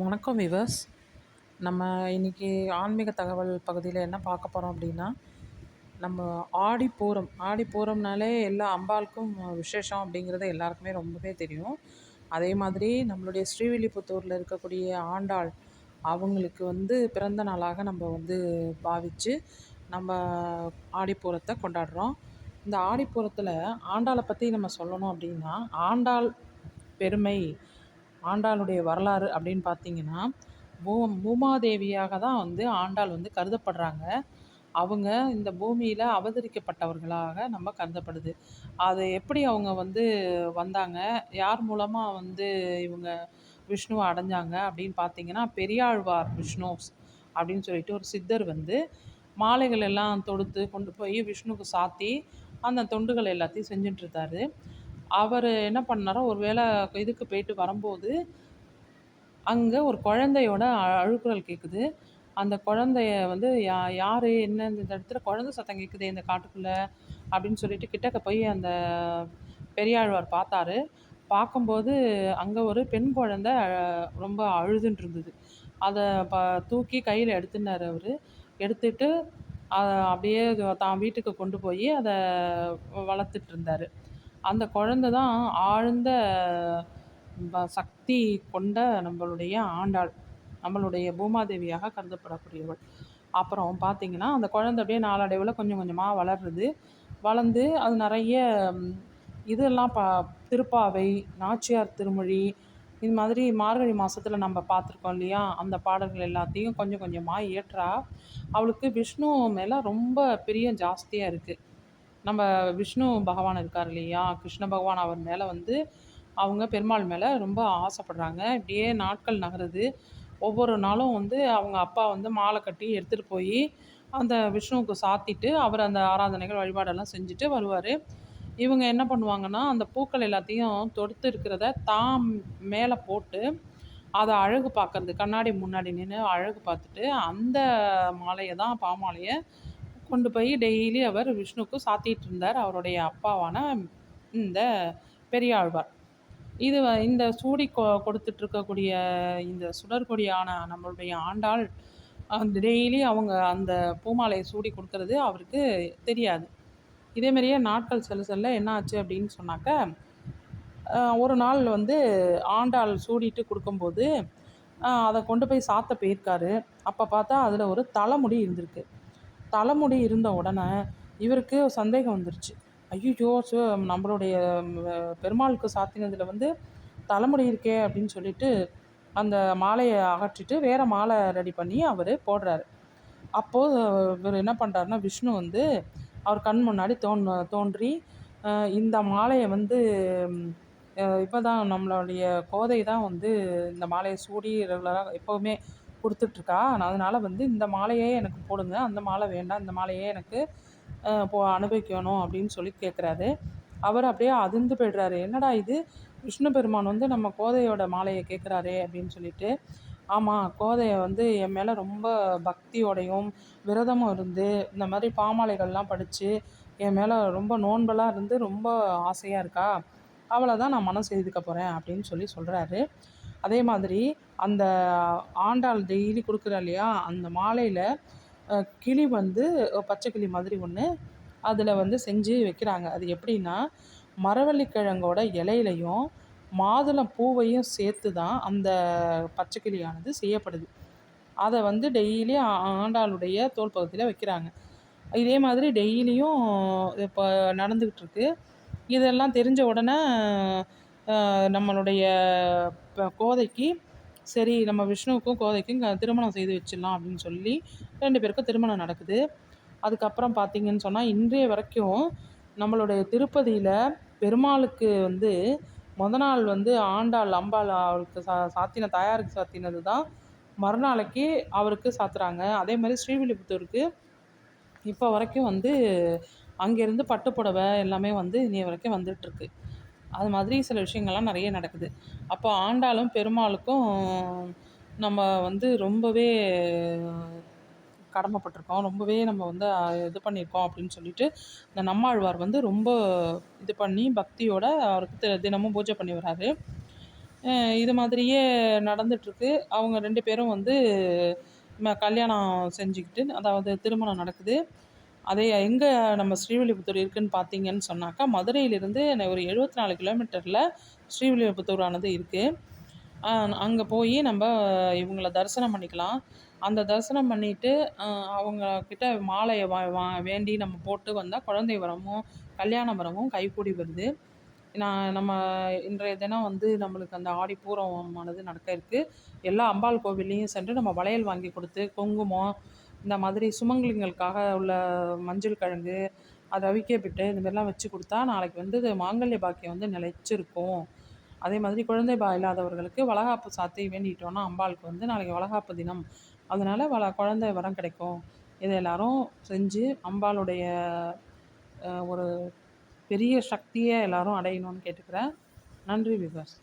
வணக்கம் விவர்ஸ் நம்ம இன்றைக்கி ஆன்மீக தகவல் பகுதியில் என்ன பார்க்க போகிறோம் அப்படின்னா நம்ம ஆடிப்பூரம் ஆடிப்பூரம்னாலே எல்லா அம்பாளுக்கும் விசேஷம் அப்படிங்கிறது எல்லாருக்குமே ரொம்பவே தெரியும். அதே மாதிரி நம்மளுடைய ஸ்ரீவில்லிபுத்தூரில் இருக்கக்கூடிய ஆண்டாள் அவங்களுக்கு வந்து பிறந்த நாளாக நம்ம வந்து பாவித்து நம்ம ஆடிப்பூரத்தை கொண்டாடுறோம். இந்த ஆடிப்பூரத்தில் ஆண்டாளை பற்றி நம்ம சொல்லணும் அப்படின்னா ஆண்டாள் பெருமை ஆண்டாளுடைய வரலாறு அப்படின்னு பார்த்தீங்கன்னா பூ பூமாதேவியாக தான் வந்து ஆண்டாள் வந்து கருதப்படுறாங்க. அவங்க இந்த பூமியில் அவதரிக்கப்பட்டவர்களாக நம்ம கருதப்படுது. அது எப்படி அவங்க வந்து வந்தாங்க? யார் மூலமாக வந்து இவங்க விஷ்ணுவை அடைஞ்சாங்க அப்படின்னு பார்த்தீங்கன்னா பெரியாழ்வார் விஷ்ணு அப்படின்னு சொல்லிட்டு ஒரு சித்தர் வந்து மாலைகள் எல்லாம் தொடுத்து கொண்டு போய் விஷ்ணுவுக்கு சாத்தி அந்த தொண்டுகள் எல்லாத்தையும் செஞ்சுட்டு அவர் என்ன பண்ணாரோ ஒரு வேளை இதுக்கு போயிட்டு வரும்போது அங்கே ஒரு குழந்தையோட அழுக்குறல் கேட்குது அந்த குழந்தைய வந்து யா யார் என்ன இந்த இடத்துல குழந்தை சத்தம் கேட்குது இந்த காட்டுக்குள்ளே அப்படின்னு சொல்லிட்டு கிட்டக்க போய் அந்த பெரியாழ்வார் பார்த்தாரு. பார்க்கும்போது அங்கே ஒரு பெண் குழந்த ரொம்ப அழுதுன்ட்டு இருந்தது. அதை ப தூக்கி கையில் எடுத்துனார் அவர். எடுத்துட்டு அதை அப்படியே தான் வீட்டுக்கு கொண்டு போய் அதை வளர்த்துட்டு இருந்தார். அந்த குழந்த தான் ஆழ்ந்த சக்தி கொண்ட நம்மளுடைய ஆண்டாள். நம்மளுடைய பூமாதேவியாக கருதப்படக்கூடியவள். அப்புறம் பார்த்திங்கன்னா அந்த குழந்த அப்படியே நாளடைவில் கொஞ்சம் கொஞ்சமாக வளருது. வளர்ந்து அது நிறைய இதெல்லாம் பா திருப்பாவை நாச்சியார் திருமொழி இது மாதிரி மார்கழி மாதத்தில் நம்ம பார்த்துருக்கோம் இல்லையா? அந்த பாடல்கள் எல்லாத்தையும் கொஞ்சம் கொஞ்சமாக ஏற்றா அவளுக்கு விஷ்ணு மேலே ரொம்ப பிரியம் ஜாஸ்தியாக இருக்குது நம்ம விஷ்ணு பகவான் இருக்கார் இல்லையா? கிருஷ்ண பகவான் அவர் மேலே வந்து அவங்க பெருமாள் மேலே ரொம்ப ஆசைப்படுறாங்க. இப்படியே நாட்கள் நகருது. ஒவ்வொரு நாளும் வந்து அவங்க அப்பா வந்து மாலை கட்டி எடுத்துகிட்டு போய் அந்த விஷ்ணுவுக்கு சாத்திட்டு அவர் அந்த ஆராதனைகள் வழிபாடெல்லாம் செஞ்சுட்டு வருவார். இவங்க என்ன பண்ணுவாங்கன்னா அந்த பூக்கள் எல்லாத்தையும் தொடுத்து இருக்கிறத தாம் மேலே போட்டு அதை அழகு பார்க்கறது கண்ணாடி முன்னாடி நின்று அழகு பார்த்துட்டு அந்த மாலையை தான் பாமாலையை கொண்டு போய் டெய்லி அவர் விஷ்ணுக்கு சாத்திட்டு இருந்தார் அவருடைய அப்பாவான இந்த பெரியாழ்வார். இது இந்த சூடி கொ கொடுத்துட்ருக்கக்கூடிய இந்த சுடற்கொடியான நம்மளுடைய ஆண்டாள் அந்த டெய்லி அவங்க அந்த பூமாலையை சூடி கொடுக்கறது அவருக்கு தெரியாது. இதேமாரியே நாட்கள் செல்ல செல்ல என்ன ஆச்சு அப்படின்னு சொன்னாக்க ஒரு நாள் வந்து ஆண்டாள் சூடிட்டு கொடுக்கும்போது அதை கொண்டு போய் சாத்த போயிருக்காரு. அப்போ பார்த்தா அதில் ஒரு தலைமுடி இருந்திருக்கு. தலைமுடி இருந்த உடனே இவருக்கு சந்தேகம் வந்துருச்சு. ஐயோ நம்மளுடைய பெருமாளுக்கு சாத்தினதில் வந்து தலைமுடி இருக்கே அப்படின்னு சொல்லிட்டு அந்த மாலையை அகற்றிட்டு வேறு மாலை ரெடி பண்ணி அவர் போடுறாரு. அப்போது இவர் என்ன பண்ணுறாருன்னா விஷ்ணு வந்து அவர் கண் முன்னாடி தோன் தோன்றி இந்த மாலையை வந்து இப்போ தான் நம்மளுடைய கோதை தான் வந்து இந்த மாலையை சூடி ரெகுலராக எப்போவுமே கொடுத்துட்ருக்கா. அதனால் வந்து இந்த மாலையே எனக்கு போடுங்க. அந்த மாலை வேண்டாம். இந்த மாலையே எனக்கு போ அனுபவிக்கணும் அப்படின்னு சொல்லி கேட்குறாரு. அவர் அப்படியே அதிர்ந்து போய்டுறாரு. என்னடா இது? விஷ்ணு பெருமான் வந்து நம்ம கோதையோட மாலையை கேட்குறாரே அப்படின்னு சொல்லிட்டு ஆமாம் கோதையை வந்து என் மேலே ரொம்ப பக்தியோடையும் விரதமும் இருந்து இந்த மாதிரி பாமாலைகள்லாம் படித்து என் மேலே ரொம்ப நோன்பெல்லாம் இருந்து ரொம்ப ஆசையாக இருக்கா? அவளை தான் நான் மனம் செய்துக்க போகிறேன் அப்படின்னு சொல்லி சொல்கிறாரு அதே மாதிரி அந்த ஆண்டாள் டெய்லி கொடுக்குறா இல்லையா அந்த மாலையில் கிளி வந்து பச்சை கிளி மாதிரி ஒன்று அதில் வந்து செஞ்சு வைக்கிறாங்க. அது எப்படின்னா மரவள்ளிக்கிழங்கோட இலையிலையும் மாதுளம் பூவையும் சேர்த்து தான் அந்த பச்சை கிளியானது செய்யப்படுது. அதை வந்து டெய்லி ஆண்டாளுடைய தோல் பகுதியில் வைக்கிறாங்க. இதே மாதிரி டெய்லியும் இப்போ நடந்துக்கிட்டு இதெல்லாம் தெரிஞ்ச உடனே நம்மளுடைய கோதைக்கு சரி நம்ம விஷ்ணுவுக்கும் கோதைக்கும் திருமணம் செய்து வச்சிடலாம் அப்படின்னு சொல்லி ரெண்டு பேருக்கும் திருமணம் நடக்குது. அதுக்கப்புறம் பார்த்திங்கன்னு சொன்னால் இன்றைய வரைக்கும் நம்மளுடைய திருப்பதியில் பெருமாளுக்கு வந்து முத நாள் வந்து ஆண்டாள் அம்பாள் அவருக்கு சா சாத்தின தாயாருக்கு சாத்தினது தான். மறுநாளைக்கு அவருக்கு சாத்துறாங்க. அதே மாதிரி ஸ்ரீவில்லிபுத்தூருக்கு இப்போ வரைக்கும் வந்து அங்கேருந்து பட்டுப்புடவை எல்லாமே வந்து இன்றைய வரைக்கும் வந்துட்டுருக்கு. அது மாதிரி சில விஷயங்கள்லாம் நிறைய நடக்குது. அப்போ ஆண்டாளும் பெருமாளுக்கும் நம்ம வந்து ரொம்பவே கடமைப்பட்டிருக்கோம். ரொம்பவே நம்ம வந்து இது பண்ணியிருக்கோம் அப்படின்னு சொல்லிட்டு இந்த நம்மாழ்வார் வந்து ரொம்ப இது பண்ணி பக்தியோட அவருக்கு தினமும் பூஜை பண்ணி வராரு. இது மாதிரியே நடந்துட்டுருக்கு. அவங்க ரெண்டு பேரும் வந்து ம கல்யாணம் செஞ்சுக்கிட்டு அதாவது திருமணம் நடக்குது. அதே எங்கே நம்ம ஸ்ரீவில்லிபுத்தூர் இருக்குதுன்னு பார்த்தீங்கன்னு சொன்னாக்கா மதுரையிலிருந்து ஒரு எழுபத்தி நாலு கிலோமீட்டரில் ஸ்ரீவில்லிபுத்தூரானது இருக்குது அங்கே போய் நம்ம இவங்கள தரிசனம் பண்ணிக்கலாம். அந்த தரிசனம் பண்ணிவிட்டு அவங்கக்கிட்ட மாலையை வா வா வேண்டி நம்ம போட்டு வந்தால் குழந்தை வரமும் கல்யாண வரமும் கைகூடி வருது. நான் நம்ம இன்றைய தினம் வந்து நம்மளுக்கு அந்த ஆடி பூரமானது நடக்க இருக்குது எல்லா அம்பாள் கோவில்லையும் சென்று நம்ம வளையல் வாங்கி கொடுத்து குங்குமம் இந்த மாதிரி சுமங்கலிங்களுக்காக உள்ள மஞ்சள் கிழங்கு அது அவிக்கப்பட்டு இந்த மாதிரிலாம் வச்சு கொடுத்தா நாளைக்கு வந்து இது மாங்கல்ய பாக்கியம் வந்து நிலைச்சிருக்கும். அதே மாதிரி குழந்தை பா இல்லாதவர்களுக்கு வளகாப்பு சாத்தை வேண்டிட்டோன்னா அம்பாளுக்கு வந்து நாளைக்கு வளகாப்பு தினம். அதனால் வள குழந்தை வரம் கிடைக்கும். இதை எல்லாரும் செஞ்சு அம்பாளுடைய ஒரு பெரிய சக்தியை எல்லாரும் அடையணும்னு கேட்டுக்கிறேன். நன்றி விகாஸ்